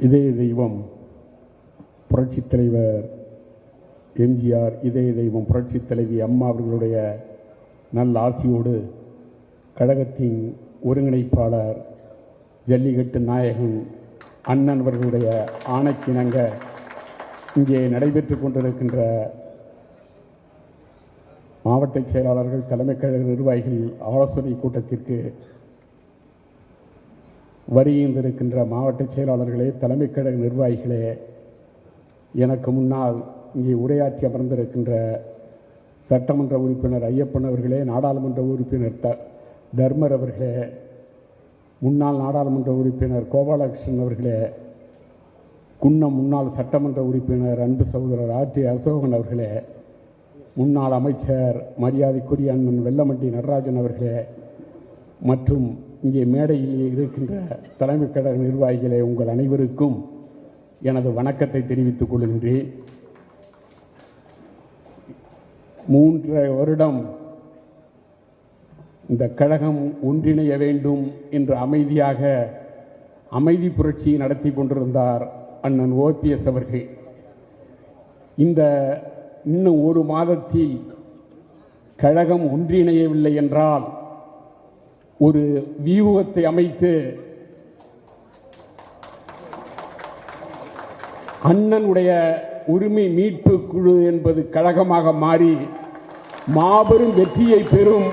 இதய தெய்வம் புரட்சித் தலைவர் எம்ஜிஆர் இதய தெய்வம் புரட்சித் தலைவி அம்மா அவர்களுடைய நல்ல ஆசியோடு கழகத்தின் ஒருங்கிணைப்பாளர் ஜல்லிக்கட்டு நாயகன் அண்ணன் அவர்களுடைய ஆணைக்கிணங்க இங்கே நடைபெற்று கொண்டிருக்கின்ற மாவட்ட செயலாளர்கள் தலைமைக் கழக நிர்வாகிகள் ஆலோசனை கூட்டத்திற்கு வருகின்றிருக்கின்ற மாவட்ட செயலாளர்களே தலைமைக் கழக நிர்வாகிகளே எனக்கு முன்னால் இங்கே உரையாற்றி அமர்ந்திருக்கின்ற சட்டமன்ற உறுப்பினர் ஐயப்பன் அவர்களே நாடாளுமன்ற உறுப்பினர் த தர்மர் அவர்களே முன்னாள் நாடாளுமன்ற உறுப்பினர் கோபாலகிருஷ்ணன் அவர்களே குன்னம் முன்னாள் சட்டமன்ற உறுப்பினர் அன்பு சகோதரர் ஆர் டி அசோகன் அவர்களே முன்னாள் அமைச்சர் மரியாதைக்குரிய அண்ணன் வெள்ளமண்டி நடராஜன் அவர்களே மற்றும் இங்கே மேடையில் இருக்கின்ற தலைமைக் கழக நிர்வாகிகளே உங்கள் அனைவருக்கும் எனது வணக்கத்தை தெரிவித்துக் கொள்கின்றேன். மூன்று வருடம் இந்த கழகம் ஒன்றிணைய வேண்டும் என்று அமைதியாக அமைதி புரட்சி நடத்தி கொண்டிருந்தார் அண்ணன் ஓபிஎஸ் அவர்கள். இந்த இன்னும் ஒரு மாதத்தில் கழகம் ஒன்றிணையவில்லை என்றால் ஒரு வியூகத்தை அமைத்து அண்ணனுடைய உரிமை மீட்பு குழு என்பது கழகமாக மாறி மாபெரும் வெற்றியை பெறும்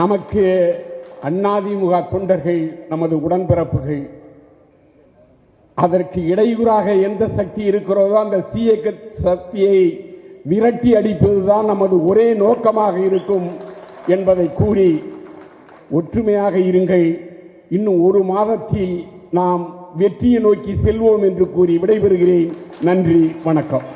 நமக்கு அண்ணாதிமுக தொண்டர்கள் நமது உடன்பிறப்புகள். அதற்கு இடையூறாக எந்த சக்தி இருக்கிறதோ அந்த சீயக்க சக்தியை விரட்டி அடிப்பதுதான் நமது ஒரே நோக்கமாக இருக்கும் என்பதை கூறி ஒற்றுமையாக இருங்கள். இன்னும் ஒரு மாதத்தில் நாம் வெற்றியை நோக்கி செல்வோம் என்று கூறி விடைபெறுகிறேன். நன்றி வணக்கம்.